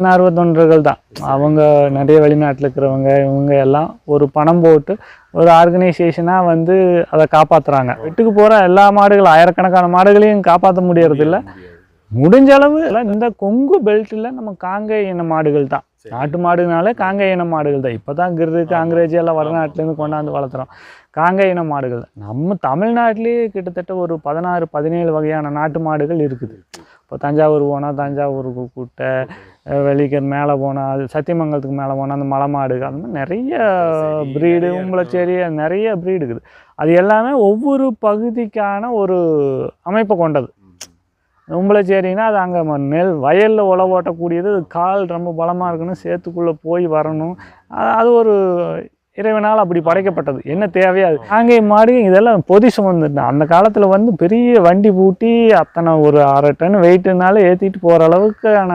தன்னார்வ தொண்டர்கள் தான் அவங்க நிறைய வெளிநாட்டில் இருக்கிறவங்க இவங்க எல்லாம் ஒரு பணம் போட்டு ஒரு ஆர்கனைசேஷனாக வந்து அதை காப்பாற்றுறாங்க வீட்டுக்கு போகிற எல்லா மாடுகள் ஆயிரக்கணக்கான மாடுகளையும் காப்பாற்ற முடியறதில்ல. முடிஞ்ச அளவு எல்லாம் இந்த கொங்கு பெல்ட்டில் நம்ம காங்கை இன மாடுகள் தான் நாட்டு மாடுனாலே காங்கை இன மாடுகள் தான் இப்போ தான் கிரு காங்கிரேஜ் எல்லாம் வடநாட்டிலேருந்து கொண்டாந்து வளர்த்துறோம். காங்கை இன மாடுகள். தான் நம்ம தமிழ்நாட்டிலேயே கிட்டத்தட்ட ஒரு பதினாறு பதினேழு வகையான நாட்டு மாடுகள் இருக்குது. இப்போ தஞ்சாவூர் போனால் தஞ்சாவூர் குட்டை வெளிக்கர் மேலே போனால் சத்தியமங்கலத்துக்கு மேலே போனால் அந்த மலை மாடு அந்த மாதிரி நிறைய ப்ரீடு உம்பளச்சேரி நிறைய ப்ரீடு இருக்குது. அது எல்லாமே ஒவ்வொரு பகுதிக்கான ஒரு அமைப்பை கொண்டது. உம்பளச்சேரினா அது அங்கே நெல் வயலில் உழவு ஓட்டக்கூடியது அது கால் ரொம்ப பலமாக இருக்கணும் சேத்துக்குள்ளே போய் வரணும். அது அது ஒரு இறைவனால் அப்படி படைக்கப்பட்டது. என்ன தேவையோ அது. காங்கை மாடு இதெல்லாம் பொதி சுமந்துட்டு அந்த காலத்தில் வந்து பெரிய வண்டி பூட்டி அத்தனை ஒரு அரை டன் வெயிட்டுனால ஏற்றிட்டு போகிற அளவுக்கான